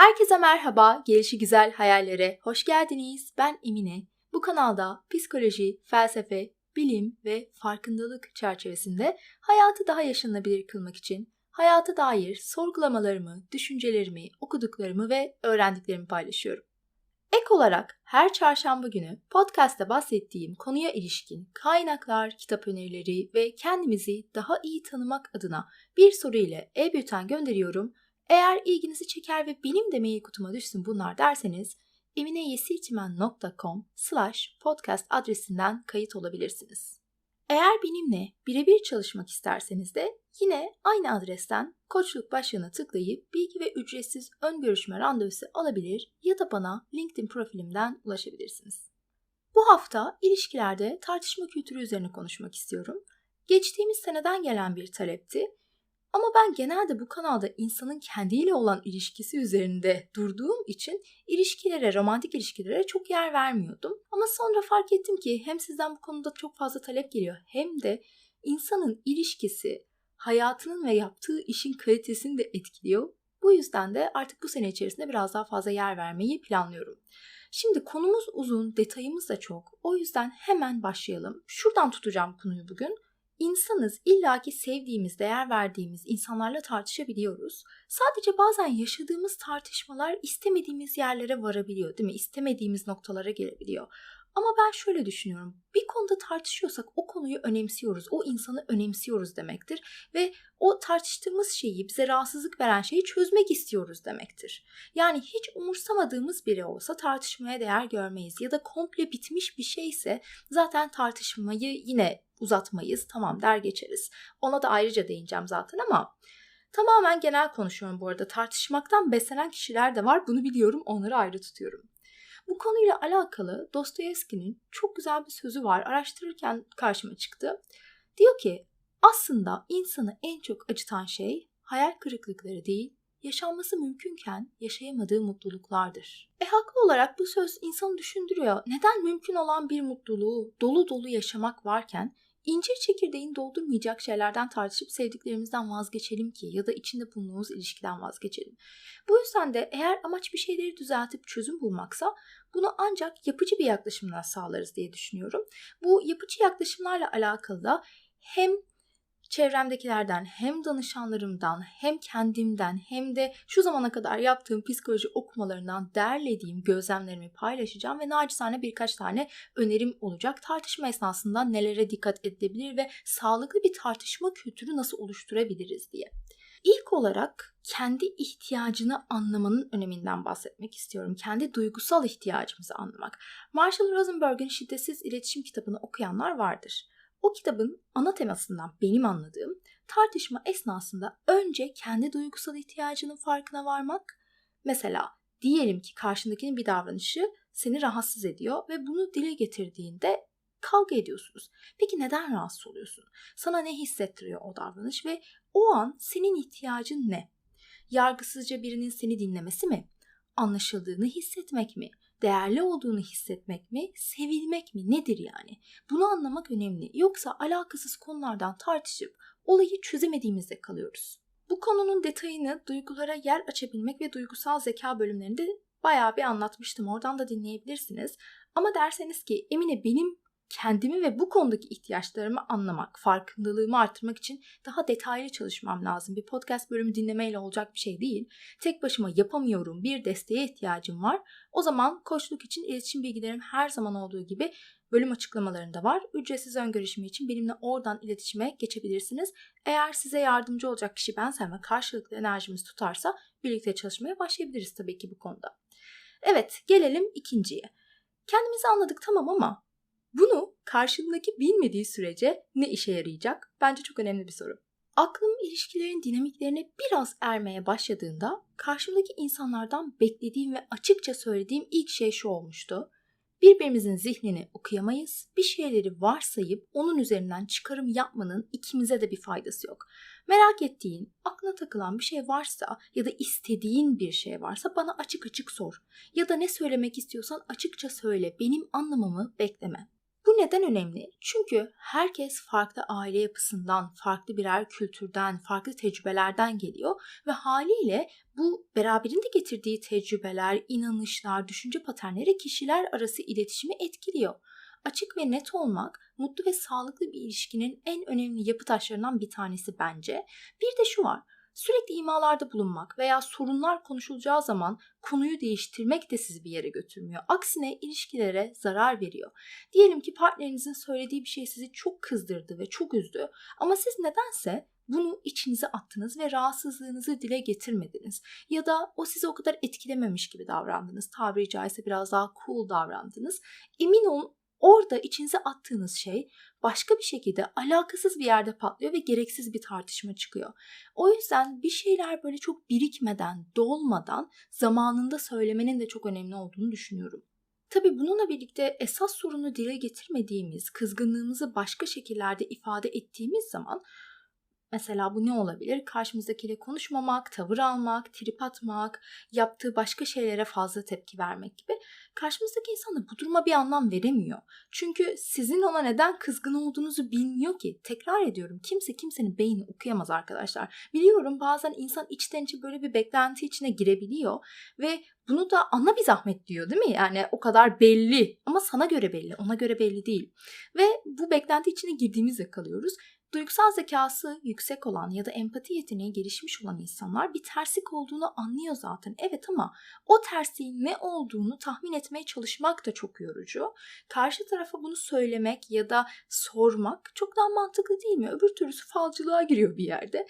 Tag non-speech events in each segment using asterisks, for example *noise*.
Herkese merhaba, gelişi güzel hayallere hoş geldiniz. Ben Emine. Bu kanalda psikoloji, felsefe, bilim ve farkındalık çerçevesinde hayatı daha yaşanabilir kılmak için hayata dair sorgulamalarımı, düşüncelerimi, okuduklarımı ve öğrendiklerimi paylaşıyorum. Ek olarak her çarşamba günü podcast'te bahsettiğim konuya ilişkin kaynaklar, kitap önerileri ve kendimizi daha iyi tanımak adına bir soru ile e-bülten gönderiyorum eğer ilginizi çeker ve benim de mail kutuma düşsün bunlar derseniz emineyesirçmen.com slash podcast adresinden kayıt olabilirsiniz. Eğer benimle birebir çalışmak isterseniz de yine aynı adresten koçluk başlığına tıklayıp bilgi ve ücretsiz ön görüşme randevusu alabilir ya da bana LinkedIn profilimden ulaşabilirsiniz. Bu hafta ilişkilerde tartışma kültürü üzerine konuşmak istiyorum. Geçtiğimiz seneden gelen bir talepti ama ben genelde bu kanalda insanın kendiyle olan ilişkisi üzerinde durduğum için ilişkilere, romantik ilişkilere çok yer vermiyordum. Ama sonra fark ettim ki hem sizden bu konuda çok fazla talep geliyor hem de insanın ilişkisi hayatının ve yaptığı işin kalitesini de etkiliyor. Bu yüzden de artık bu sene içerisinde biraz daha fazla yer vermeyi planlıyorum. Şimdi konumuz uzun, detayımız da çok. O yüzden hemen başlayalım. Şuradan tutacağım konuyu bugün. İnsanız illaki sevdiğimiz, değer verdiğimiz insanlarla tartışabiliyoruz. Sadece bazen yaşadığımız tartışmalar istemediğimiz yerlere varabiliyor değil mi? İstemediğimiz noktalara gelebiliyor. Ama ben şöyle düşünüyorum. Bir konuda tartışıyorsak o konuyu önemsiyoruz. O insanı önemsiyoruz demektir. Ve o tartıştığımız şeyi, bize rahatsızlık veren şeyi çözmek istiyoruz demektir. Yani hiç umursamadığımız biri olsa tartışmaya değer görmeyiz. Ya da komple bitmiş bir şeyse zaten tartışmayı yine uzatmayız. Tamam der geçeriz. Ona da ayrıca değineceğim zaten ama tamamen genel konuşuyorum bu arada. Tartışmaktan beslenen kişiler de var. Bunu biliyorum. Onları ayrı tutuyorum. Bu konuyla alakalı Dostoyevski'nin çok güzel bir sözü var. Araştırırken karşıma çıktı. Diyor ki aslında insanı en çok acıtan şey hayal kırıklıkları değil, yaşanması mümkünken yaşayamadığı mutluluklardır. E haklı olarak bu söz insanı düşündürüyor. Neden mümkün olan bir mutluluğu dolu dolu yaşamak varken İncir çekirdeğini doldurmayacak şeylerden tartışıp sevdiklerimizden vazgeçelim ki ya da içinde bulunduğumuz ilişkiden vazgeçelim. Bu yüzden de eğer amaç bir şeyleri düzeltip çözüm bulmaksa bunu ancak yapıcı bir yaklaşımla sağlarız diye düşünüyorum. Bu yapıcı yaklaşımlarla alakalı da hem çevremdekilerden hem danışanlarımdan hem kendimden hem de şu zamana kadar yaptığım psikoloji okumalarından derlediğim gözlemlerimi paylaşacağım ve nacizane birkaç tane önerim olacak. Tartışma esnasında nelere dikkat edilebilir ve sağlıklı bir tartışma kültürü nasıl oluşturabiliriz diye. İlk olarak kendi ihtiyacını anlamanın öneminden bahsetmek istiyorum. Kendi duygusal ihtiyacımızı anlamak. Marshall Rosenberg'in Şiddetsiz İletişim kitabını okuyanlar vardır. O kitabın ana temasından benim anladığım tartışma esnasında önce kendi duygusal ihtiyacının farkına varmak. Mesela diyelim ki karşındakinin bir davranışı seni rahatsız ediyor ve bunu dile getirdiğinde kavga ediyorsunuz. Peki neden rahatsız oluyorsun? Sana ne hissettiriyor o davranış ve o an senin ihtiyacın ne? Yargısızca birinin seni dinlemesi mi? Anlaşıldığını hissetmek mi? Değerli olduğunu hissetmek mi, sevilmek mi nedir yani? Bunu anlamak önemli. Yoksa alakasız konulardan tartışıp olayı çözemediğimizde kalıyoruz. Bu konunun detayını duygulara yer açabilmek ve duygusal zeka bölümlerinde bayağı bir anlatmıştım. Oradan da dinleyebilirsiniz. Ama derseniz ki Emine benim kendimi ve bu konudaki ihtiyaçlarımı anlamak, farkındalığımı artırmak için daha detaylı çalışmam lazım. Bir podcast bölümü dinlemeyle olacak bir şey değil. Tek başıma yapamıyorum, bir desteğe ihtiyacım var. O zaman koçluk için iletişim bilgilerim her zaman olduğu gibi bölüm açıklamalarında var. Ücretsiz ön görüşümü için benimle oradan iletişime geçebilirsiniz. Eğer size yardımcı olacak kişi bensem ve karşılıklı enerjimiz tutarsa birlikte çalışmaya başlayabiliriz tabii ki bu konuda. Evet gelelim ikinciye. Kendimizi anladık tamam ama bunu karşındaki bilmediği sürece ne işe yarayacak? Bence çok önemli bir soru. Aklım ilişkilerin dinamiklerine biraz ermeye başladığında karşımdaki insanlardan beklediğim ve açıkça söylediğim ilk şey şu olmuştu. Birbirimizin zihnini okuyamayız. Bir şeyleri varsayıp onun üzerinden çıkarım yapmanın ikimize de bir faydası yok. Merak ettiğin, aklına takılan bir şey varsa ya da istediğin bir şey varsa bana açık açık sor. Ya da ne söylemek istiyorsan açıkça söyle. Benim anlamamı bekleme. Bu neden önemli? Çünkü herkes farklı aile yapısından, farklı birer kültürden, farklı tecrübelerden geliyor ve haliyle bu beraberinde getirdiği tecrübeler, inanışlar, düşünce paternleri kişiler arası iletişimi etkiliyor. Açık ve net olmak mutlu ve sağlıklı bir ilişkinin en önemli yapı taşlarından bir tanesi bence. Bir de şu var. Sürekli imalarda bulunmak veya sorunlar konuşulacağı zaman konuyu değiştirmek de sizi bir yere götürmüyor. Aksine ilişkilere zarar veriyor. Diyelim ki partnerinizin söylediği bir şey sizi çok kızdırdı ve çok üzdü ama siz nedense bunu içinize attınız ve rahatsızlığınızı dile getirmediniz. Ya da o sizi o kadar etkilememiş gibi davrandınız. Tabiri caizse biraz daha cool davrandınız. Emin olun orada içinize attığınız şey başka bir şekilde alakasız bir yerde patlıyor ve gereksiz bir tartışma çıkıyor. O yüzden bir şeyler böyle çok birikmeden, dolmadan zamanında söylemenin de çok önemli olduğunu düşünüyorum. Tabii bununla birlikte esas sorunu dile getirmediğimiz, kızgınlığımızı başka şekillerde ifade ettiğimiz zaman Mesela bu ne olabilir? Karşımızdakiyle konuşmamak, tavır almak, trip atmak, yaptığı başka şeylere fazla tepki vermek gibi. Karşımızdaki insan da bu duruma bir anlam veremiyor. Çünkü sizin ona neden kızgın olduğunuzu bilmiyor ki. Tekrar ediyorum kimse kimsenin beynini okuyamaz arkadaşlar. Biliyorum bazen insan içten içe böyle bir beklenti içine girebiliyor ve bunu da ana bir zahmet diyor değil mi? Yani o kadar belli ama sana göre belli, ona göre belli değil. Ve bu beklenti içine girdiğimizde kalıyoruz. Duygusal zekası yüksek olan ya da empati yeteneği gelişmiş olan insanlar bir terslik olduğunu anlıyor zaten. Evet ama o tersliğin ne olduğunu tahmin etmeye çalışmak da çok yorucu. Karşı tarafa bunu söylemek ya da sormak çok daha mantıklı değil mi? Öbür türlüsü falcılığa giriyor bir yerde.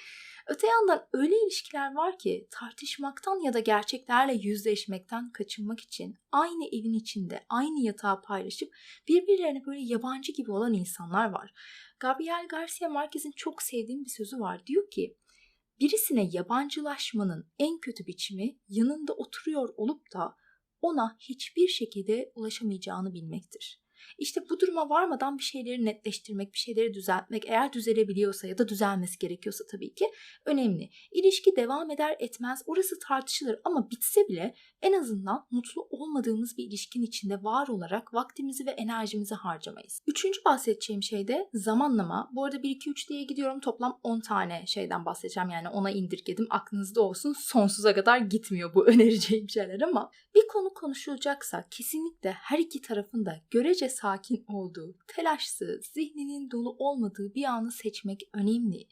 Öte yandan öyle ilişkiler var ki tartışmaktan ya da gerçeklerle yüzleşmekten kaçınmak için aynı evin içinde aynı yatağı paylaşıp birbirlerine böyle yabancı gibi olan insanlar var. Gabriel Garcia Marquez'in çok sevdiğim bir sözü var. Diyor ki birisine yabancılaşmanın en kötü biçimi yanında oturuyor olup da ona hiçbir şekilde ulaşamayacağını bilmektir. İşte bu duruma varmadan bir şeyleri netleştirmek, bir şeyleri düzeltmek eğer düzelebiliyorsa ya da düzelmesi gerekiyorsa tabii ki önemli. İlişki devam eder etmez orası tartışılır ama bitse bile en azından mutlu olmadığımız bir ilişkin içinde var olarak vaktimizi ve enerjimizi harcamayız. Üçüncü bahsedeceğim şey de zamanlama. Bu arada 1-2-3 diye gidiyorum toplam 10 tane şeyden bahsedeceğim yani ona indirgedim aklınızda olsun sonsuza kadar gitmiyor bu *laughs* önereceğim şeyler ama bir konu konuşulacaksa kesinlikle her iki tarafın da görece sakin olduğu, telaşsız, zihninin dolu olmadığı bir anı seçmek önemli.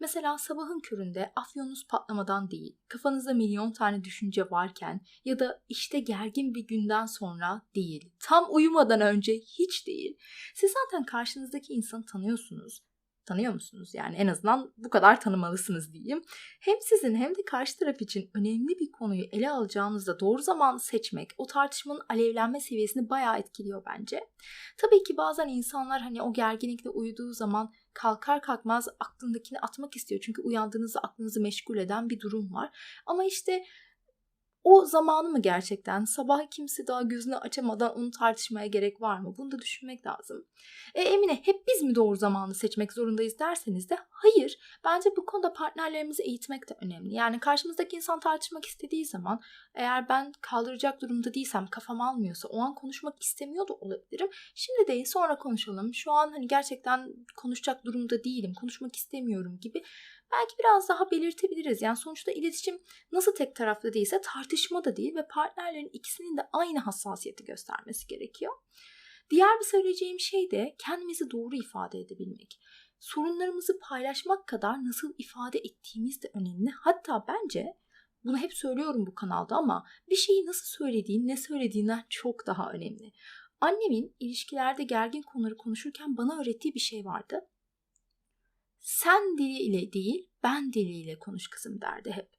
Mesela sabahın köründe afyonunuz patlamadan değil, kafanızda milyon tane düşünce varken ya da işte gergin bir günden sonra değil, tam uyumadan önce hiç değil. Siz zaten karşınızdaki insanı tanıyorsunuz tanıyor musunuz? Yani en azından bu kadar tanımalısınız diyeyim. Hem sizin hem de karşı taraf için önemli bir konuyu ele alacağınızda doğru zamanı seçmek o tartışmanın alevlenme seviyesini bayağı etkiliyor bence. Tabii ki bazen insanlar hani o gerginlikle uyuduğu zaman kalkar kalkmaz aklındakini atmak istiyor. Çünkü uyandığınızda aklınızı meşgul eden bir durum var. Ama işte o zamanı mı gerçekten? Sabah kimse daha gözünü açamadan onu tartışmaya gerek var mı? Bunu da düşünmek lazım. E, Emine hep biz mi doğru zamanı seçmek zorundayız derseniz de hayır. Bence bu konuda partnerlerimizi eğitmek de önemli. Yani karşımızdaki insan tartışmak istediği zaman eğer ben kaldıracak durumda değilsem kafam almıyorsa o an konuşmak istemiyor da olabilirim. Şimdi değil sonra konuşalım. Şu an hani gerçekten konuşacak durumda değilim. Konuşmak istemiyorum gibi belki biraz daha belirtebiliriz. Yani sonuçta iletişim nasıl tek taraflı değilse tartışma da değil ve partnerlerin ikisinin de aynı hassasiyeti göstermesi gerekiyor. Diğer bir söyleyeceğim şey de kendimizi doğru ifade edebilmek. Sorunlarımızı paylaşmak kadar nasıl ifade ettiğimiz de önemli. Hatta bence bunu hep söylüyorum bu kanalda ama bir şeyi nasıl söylediğin, ne söylediğinden çok daha önemli. Annemin ilişkilerde gergin konuları konuşurken bana öğrettiği bir şey vardı sen diliyle değil ben diliyle konuş kızım derdi hep.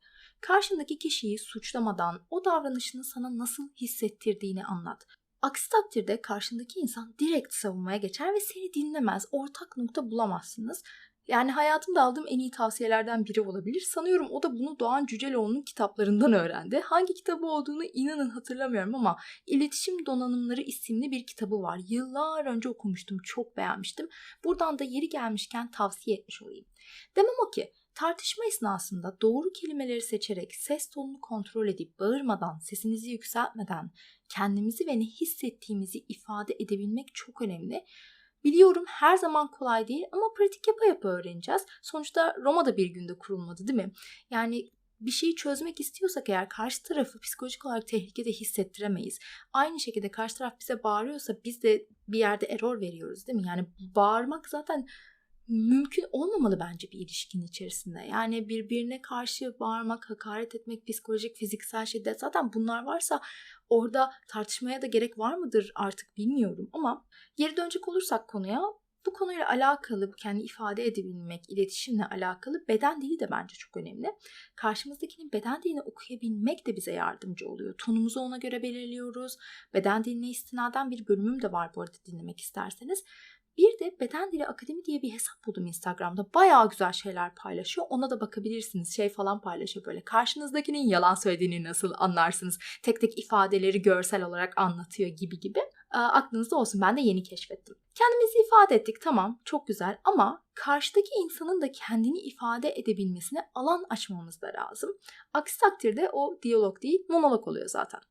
Karşındaki kişiyi suçlamadan o davranışını sana nasıl hissettirdiğini anlat. Aksi takdirde karşındaki insan direkt savunmaya geçer ve seni dinlemez. Ortak nokta bulamazsınız. Yani hayatımda aldığım en iyi tavsiyelerden biri olabilir. Sanıyorum o da bunu Doğan Cüceloğlu'nun kitaplarından öğrendi. Hangi kitabı olduğunu inanın hatırlamıyorum ama İletişim Donanımları isimli bir kitabı var. Yıllar önce okumuştum, çok beğenmiştim. Buradan da yeri gelmişken tavsiye etmiş olayım. Demem o ki Tartışma esnasında doğru kelimeleri seçerek ses tonunu kontrol edip bağırmadan, sesinizi yükseltmeden kendimizi ve ne hissettiğimizi ifade edebilmek çok önemli. Biliyorum her zaman kolay değil ama pratik yapa yapa öğreneceğiz. Sonuçta Roma'da bir günde kurulmadı değil mi? Yani bir şeyi çözmek istiyorsak eğer karşı tarafı psikolojik olarak tehlikede hissettiremeyiz. Aynı şekilde karşı taraf bize bağırıyorsa biz de bir yerde error veriyoruz değil mi? Yani bağırmak zaten mümkün olmamalı bence bir ilişkinin içerisinde. Yani birbirine karşı bağırmak, hakaret etmek, psikolojik, fiziksel şiddet zaten bunlar varsa orada tartışmaya da gerek var mıdır artık bilmiyorum ama geri dönecek olursak konuya bu konuyla alakalı, bu kendi ifade edebilmek, iletişimle alakalı beden dili de bence çok önemli. Karşımızdakinin beden dilini okuyabilmek de bize yardımcı oluyor. Tonumuzu ona göre belirliyoruz. Beden diline istinaden bir bölümüm de var bu arada dinlemek isterseniz. Bir de Beden Dili Akademi diye bir hesap buldum Instagram'da. Bayağı güzel şeyler paylaşıyor. Ona da bakabilirsiniz. Şey falan paylaşıyor böyle. Karşınızdakinin yalan söylediğini nasıl anlarsınız? Tek tek ifadeleri görsel olarak anlatıyor gibi gibi. E, aklınızda olsun. Ben de yeni keşfettim. Kendimizi ifade ettik tamam çok güzel ama karşıdaki insanın da kendini ifade edebilmesine alan açmamız da lazım. Aksi takdirde o diyalog değil monolog oluyor zaten.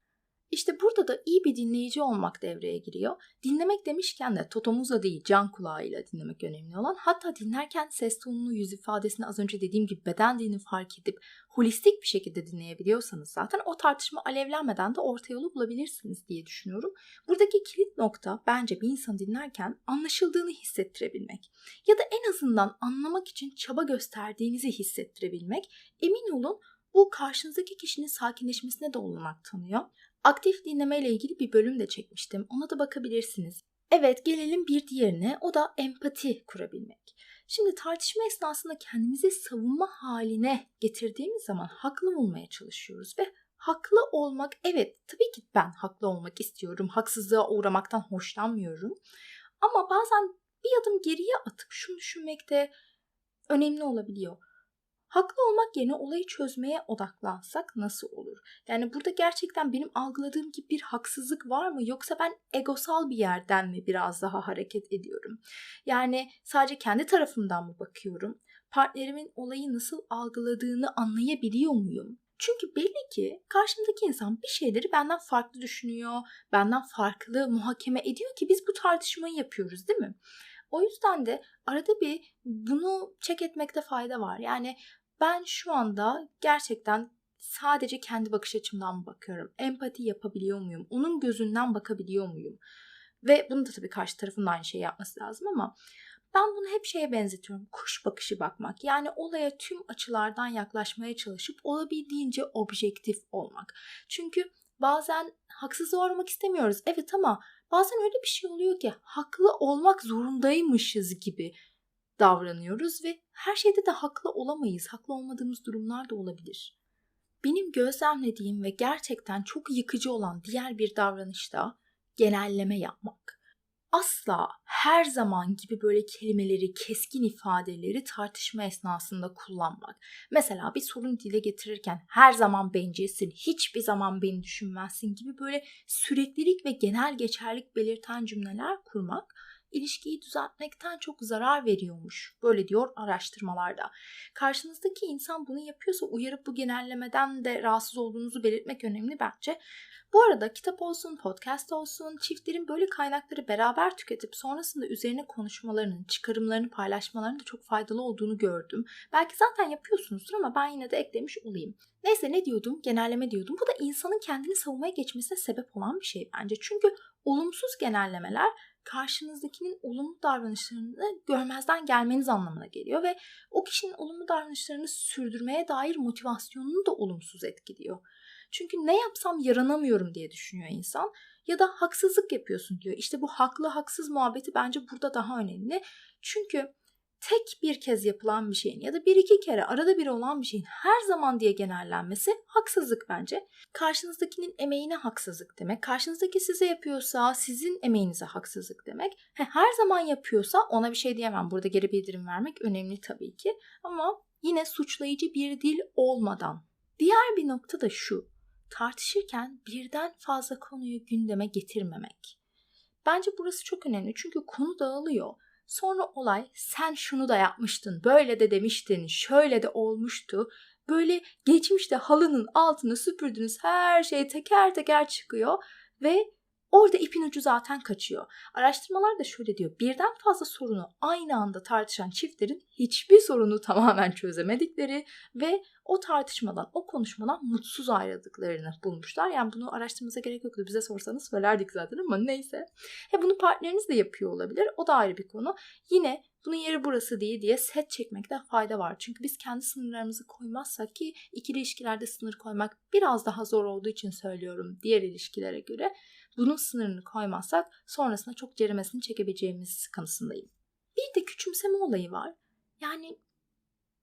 İşte burada da iyi bir dinleyici olmak devreye giriyor. Dinlemek demişken de totomuzla değil can kulağıyla dinlemek önemli olan. Hatta dinlerken ses tonunu, yüz ifadesini az önce dediğim gibi beden dilini fark edip holistik bir şekilde dinleyebiliyorsanız zaten o tartışma alevlenmeden de orta yolu bulabilirsiniz diye düşünüyorum. Buradaki kilit nokta bence bir insan dinlerken anlaşıldığını hissettirebilmek ya da en azından anlamak için çaba gösterdiğinizi hissettirebilmek. Emin olun bu karşınızdaki kişinin sakinleşmesine de olanak tanıyor. Aktif dinleme ile ilgili bir bölüm de çekmiştim. Ona da bakabilirsiniz. Evet gelelim bir diğerine o da empati kurabilmek. Şimdi tartışma esnasında kendimizi savunma haline getirdiğimiz zaman haklı olmaya çalışıyoruz ve haklı olmak evet tabii ki ben haklı olmak istiyorum. Haksızlığa uğramaktan hoşlanmıyorum. Ama bazen bir adım geriye atıp şunu düşünmek de önemli olabiliyor haklı olmak yerine olayı çözmeye odaklansak nasıl olur? Yani burada gerçekten benim algıladığım gibi bir haksızlık var mı yoksa ben egosal bir yerden mi biraz daha hareket ediyorum? Yani sadece kendi tarafımdan mı bakıyorum? Partnerimin olayı nasıl algıladığını anlayabiliyor muyum? Çünkü belli ki karşımdaki insan bir şeyleri benden farklı düşünüyor, benden farklı muhakeme ediyor ki biz bu tartışmayı yapıyoruz değil mi? O yüzden de arada bir bunu çek etmekte fayda var. Yani ben şu anda gerçekten sadece kendi bakış açımdan bakıyorum. Empati yapabiliyor muyum? Onun gözünden bakabiliyor muyum? Ve bunu da tabii karşı tarafın aynı şeyi yapması lazım ama ben bunu hep şeye benzetiyorum. Kuş bakışı bakmak. Yani olaya tüm açılardan yaklaşmaya çalışıp olabildiğince objektif olmak. Çünkü bazen haksız olmak istemiyoruz. Evet ama bazen öyle bir şey oluyor ki haklı olmak zorundaymışız gibi davranıyoruz ve her şeyde de haklı olamayız. Haklı olmadığımız durumlar da olabilir. Benim gözlemlediğim ve gerçekten çok yıkıcı olan diğer bir davranış da genelleme yapmak. Asla her zaman gibi böyle kelimeleri, keskin ifadeleri tartışma esnasında kullanmak. Mesela bir sorun dile getirirken her zaman bencilsin, hiçbir zaman beni düşünmezsin gibi böyle süreklilik ve genel geçerlik belirten cümleler kurmak ilişkiyi düzeltmekten çok zarar veriyormuş. Böyle diyor araştırmalarda. Karşınızdaki insan bunu yapıyorsa uyarıp bu genellemeden de rahatsız olduğunuzu belirtmek önemli bence. Bu arada kitap olsun, podcast olsun, çiftlerin böyle kaynakları beraber tüketip sonrasında üzerine konuşmalarının, çıkarımlarını paylaşmalarının da çok faydalı olduğunu gördüm. Belki zaten yapıyorsunuzdur ama ben yine de eklemiş olayım. Neyse ne diyordum? Genelleme diyordum. Bu da insanın kendini savunmaya geçmesine sebep olan bir şey bence. Çünkü olumsuz genellemeler karşınızdakinin olumlu davranışlarını görmezden gelmeniz anlamına geliyor ve o kişinin olumlu davranışlarını sürdürmeye dair motivasyonunu da olumsuz etkiliyor. Çünkü ne yapsam yaranamıyorum diye düşünüyor insan ya da haksızlık yapıyorsun diyor. İşte bu haklı haksız muhabbeti bence burada daha önemli. Çünkü tek bir kez yapılan bir şeyin ya da bir iki kere arada bir olan bir şeyin her zaman diye genellenmesi haksızlık bence. Karşınızdakinin emeğine haksızlık demek. Karşınızdaki size yapıyorsa sizin emeğinize haksızlık demek. He, her zaman yapıyorsa ona bir şey diyemem. Burada geri bildirim vermek önemli tabii ki. Ama yine suçlayıcı bir dil olmadan. Diğer bir nokta da şu. Tartışırken birden fazla konuyu gündeme getirmemek. Bence burası çok önemli çünkü konu dağılıyor Sonra olay sen şunu da yapmıştın, böyle de demiştin, şöyle de olmuştu. Böyle geçmişte halının altını süpürdünüz her şey teker teker çıkıyor ve Orada ipin ucu zaten kaçıyor. Araştırmalar da şöyle diyor. Birden fazla sorunu aynı anda tartışan çiftlerin hiçbir sorunu tamamen çözemedikleri ve o tartışmadan, o konuşmadan mutsuz ayrıldıklarını bulmuşlar. Yani bunu araştırmanıza gerek yoktu. Bize sorsanız söylerdik zaten ama neyse. He bunu partneriniz de yapıyor olabilir. O da ayrı bir konu. Yine bunun yeri burası değil diye set çekmekte fayda var. Çünkü biz kendi sınırlarımızı koymazsak ki ikili ilişkilerde sınır koymak biraz daha zor olduğu için söylüyorum diğer ilişkilere göre bunun sınırını koymazsak sonrasında çok ceremesini çekebileceğimiz kanısındayım. Bir de küçümseme olayı var. Yani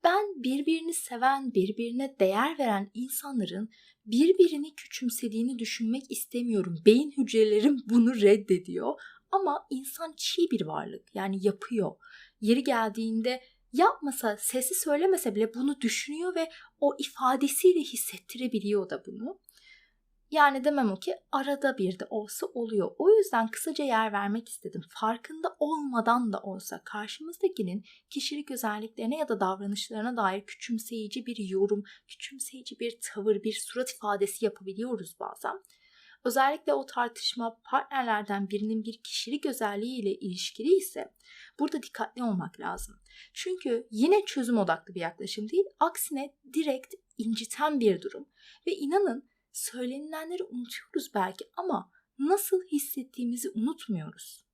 ben birbirini seven, birbirine değer veren insanların birbirini küçümsediğini düşünmek istemiyorum. Beyin hücrelerim *laughs* bunu reddediyor. Ama insan çiğ bir varlık. Yani yapıyor. Yeri geldiğinde yapmasa, sesi söylemese bile bunu düşünüyor ve o ifadesiyle hissettirebiliyor da bunu. Yani demem o ki arada bir de olsa oluyor. O yüzden kısaca yer vermek istedim. Farkında olmadan da olsa karşımızdakinin kişilik özelliklerine ya da davranışlarına dair küçümseyici bir yorum, küçümseyici bir tavır, bir surat ifadesi yapabiliyoruz bazen. Özellikle o tartışma partnerlerden birinin bir kişilik özelliği ile ilişkili ise burada dikkatli olmak lazım. Çünkü yine çözüm odaklı bir yaklaşım değil, aksine direkt inciten bir durum. Ve inanın söylenilenleri unutuyoruz belki ama nasıl hissettiğimizi unutmuyoruz.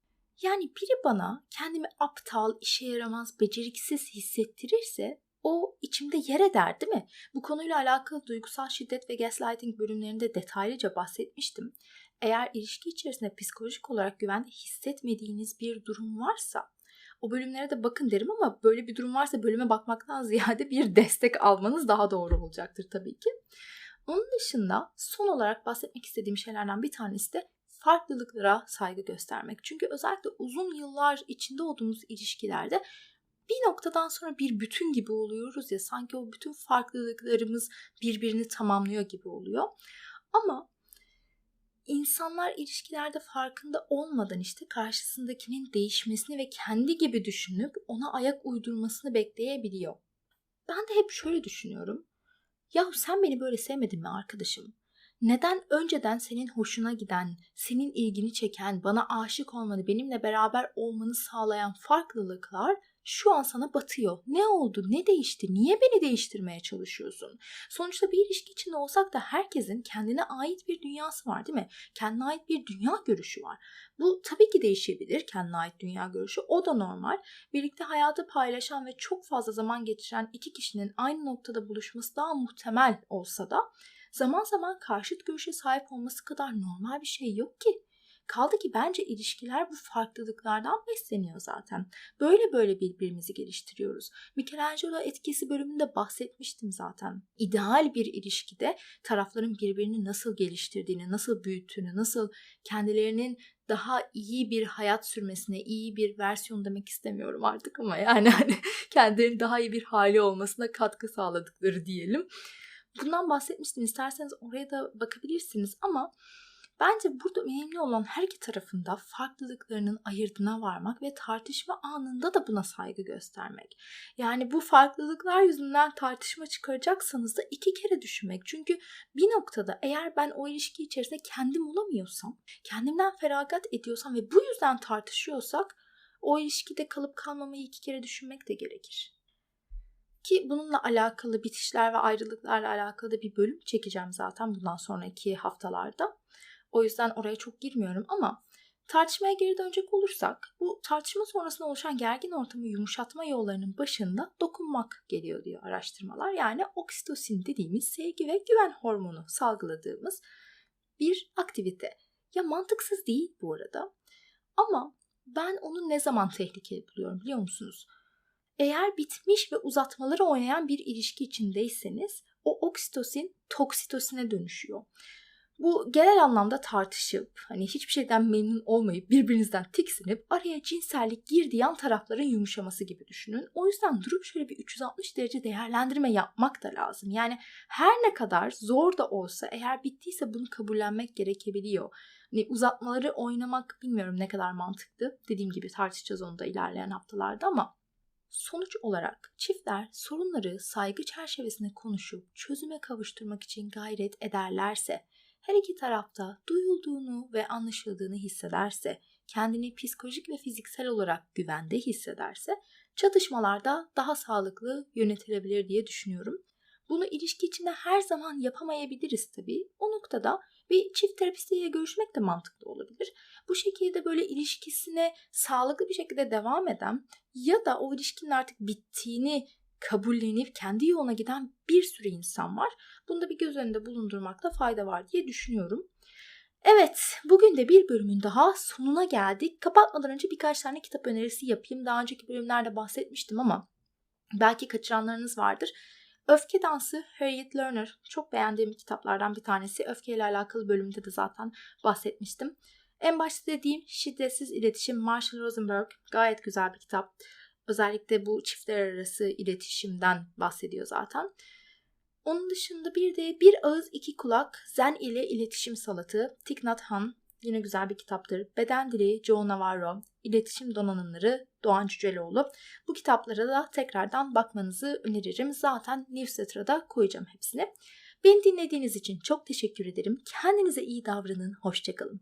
Yani biri bana kendimi aptal, işe yaramaz, beceriksiz hissettirirse o içimde yer eder değil mi? Bu konuyla alakalı duygusal şiddet ve gaslighting bölümlerinde detaylıca bahsetmiştim. Eğer ilişki içerisinde psikolojik olarak güvende hissetmediğiniz bir durum varsa o bölümlere de bakın derim ama böyle bir durum varsa bölüme bakmaktan *laughs* ziyade bir destek almanız daha doğru olacaktır tabii ki. Onun dışında son olarak bahsetmek istediğim şeylerden bir tanesi de farklılıklara saygı göstermek. Çünkü özellikle uzun yıllar içinde olduğumuz ilişkilerde bir noktadan sonra bir bütün gibi oluyoruz ya sanki o bütün farklılıklarımız birbirini tamamlıyor gibi oluyor. Ama insanlar ilişkilerde farkında olmadan işte karşısındakinin değişmesini ve kendi gibi düşünüp ona ayak uydurmasını bekleyebiliyor. Ben de hep şöyle düşünüyorum. Yahu sen beni böyle sevmedin mi arkadaşım? Neden önceden senin hoşuna giden, senin ilgini çeken, bana aşık olmanı, benimle beraber olmanı sağlayan farklılıklar şu an sana batıyor. Ne oldu? Ne değişti? Niye beni değiştirmeye çalışıyorsun? Sonuçta bir ilişki içinde olsak da herkesin kendine ait bir dünyası var değil mi? Kendine ait bir dünya görüşü var. Bu tabii ki değişebilir kendine ait dünya görüşü. O da normal. Birlikte hayatı paylaşan ve çok fazla zaman geçiren iki kişinin aynı noktada buluşması daha muhtemel olsa da zaman zaman karşıt görüşe sahip olması kadar normal bir şey yok ki. Kaldı ki bence ilişkiler bu farklılıklardan besleniyor zaten. Böyle böyle birbirimizi geliştiriyoruz. Michelangelo etkisi bölümünde bahsetmiştim zaten. İdeal bir ilişkide tarafların birbirini nasıl geliştirdiğini, nasıl büyüttüğünü, nasıl kendilerinin daha iyi bir hayat sürmesine, iyi bir versiyon demek istemiyorum artık ama yani hani *laughs* kendilerinin daha iyi bir hali olmasına katkı sağladıkları diyelim. Bundan bahsetmiştim. İsterseniz oraya da bakabilirsiniz ama Bence burada önemli olan her iki tarafında farklılıklarının ayırdına varmak ve tartışma anında da buna saygı göstermek. Yani bu farklılıklar yüzünden tartışma çıkaracaksanız da iki kere düşünmek. Çünkü bir noktada eğer ben o ilişki içerisinde kendim olamıyorsam, kendimden feragat ediyorsam ve bu yüzden tartışıyorsak o ilişkide kalıp kalmamayı iki kere düşünmek de gerekir. Ki bununla alakalı bitişler ve ayrılıklarla alakalı da bir bölüm çekeceğim zaten bundan sonraki haftalarda. O yüzden oraya çok girmiyorum ama tartışmaya geri dönecek olursak bu tartışma sonrasında oluşan gergin ortamı yumuşatma yollarının başında dokunmak geliyor diyor araştırmalar. Yani oksitosin dediğimiz sevgi ve güven hormonu salgıladığımız bir aktivite. Ya mantıksız değil bu arada. Ama ben onu ne zaman tehlikeli buluyorum biliyor musunuz? Eğer bitmiş ve uzatmaları oynayan bir ilişki içindeyseniz o oksitosin toksitosine dönüşüyor. Bu genel anlamda tartışıp hani hiçbir şeyden memnun olmayıp birbirinizden tiksinip araya cinsellik girdiği yan tarafların yumuşaması gibi düşünün. O yüzden durup şöyle bir 360 derece değerlendirme yapmak da lazım. Yani her ne kadar zor da olsa eğer bittiyse bunu kabullenmek gerekebiliyor. Hani uzatmaları oynamak bilmiyorum ne kadar mantıklı. Dediğim gibi tartışacağız onu da ilerleyen haftalarda ama Sonuç olarak çiftler sorunları saygı çerçevesinde konuşup çözüme kavuşturmak için gayret ederlerse, her iki tarafta duyulduğunu ve anlaşıldığını hissederse, kendini psikolojik ve fiziksel olarak güvende hissederse çatışmalarda daha sağlıklı yönetilebilir diye düşünüyorum. Bunu ilişki içinde her zaman yapamayabiliriz tabii. O noktada bir çift terapistiyle görüşmek de mantıklı olabilir. Bu şekilde böyle ilişkisine sağlıklı bir şekilde devam eden ya da o ilişkinin artık bittiğini kabullenip kendi yoluna giden bir sürü insan var. Bunu da bir göz önünde bulundurmakta fayda var diye düşünüyorum. Evet, bugün de bir bölümün daha sonuna geldik. Kapatmadan önce birkaç tane kitap önerisi yapayım. Daha önceki bölümlerde bahsetmiştim ama belki kaçıranlarınız vardır. Öfke Dansı Harriet Lerner çok beğendiğim kitaplardan bir tanesi. Öfke ile alakalı bölümde de zaten bahsetmiştim. En başta dediğim Şiddetsiz İletişim Marshall Rosenberg gayet güzel bir kitap. Özellikle bu çiftler arası iletişimden bahsediyor zaten. Onun dışında bir de Bir Ağız iki Kulak Zen ile İletişim Salatı Thich Nhat Hanh yine güzel bir kitaptır. Beden Dili Joe Navarro, İletişim Donanımları Doğan Cüceloğlu. Bu kitaplara da tekrardan bakmanızı öneririm. Zaten newsletter'a koyacağım hepsini. Beni dinlediğiniz için çok teşekkür ederim. Kendinize iyi davranın. Hoşçakalın.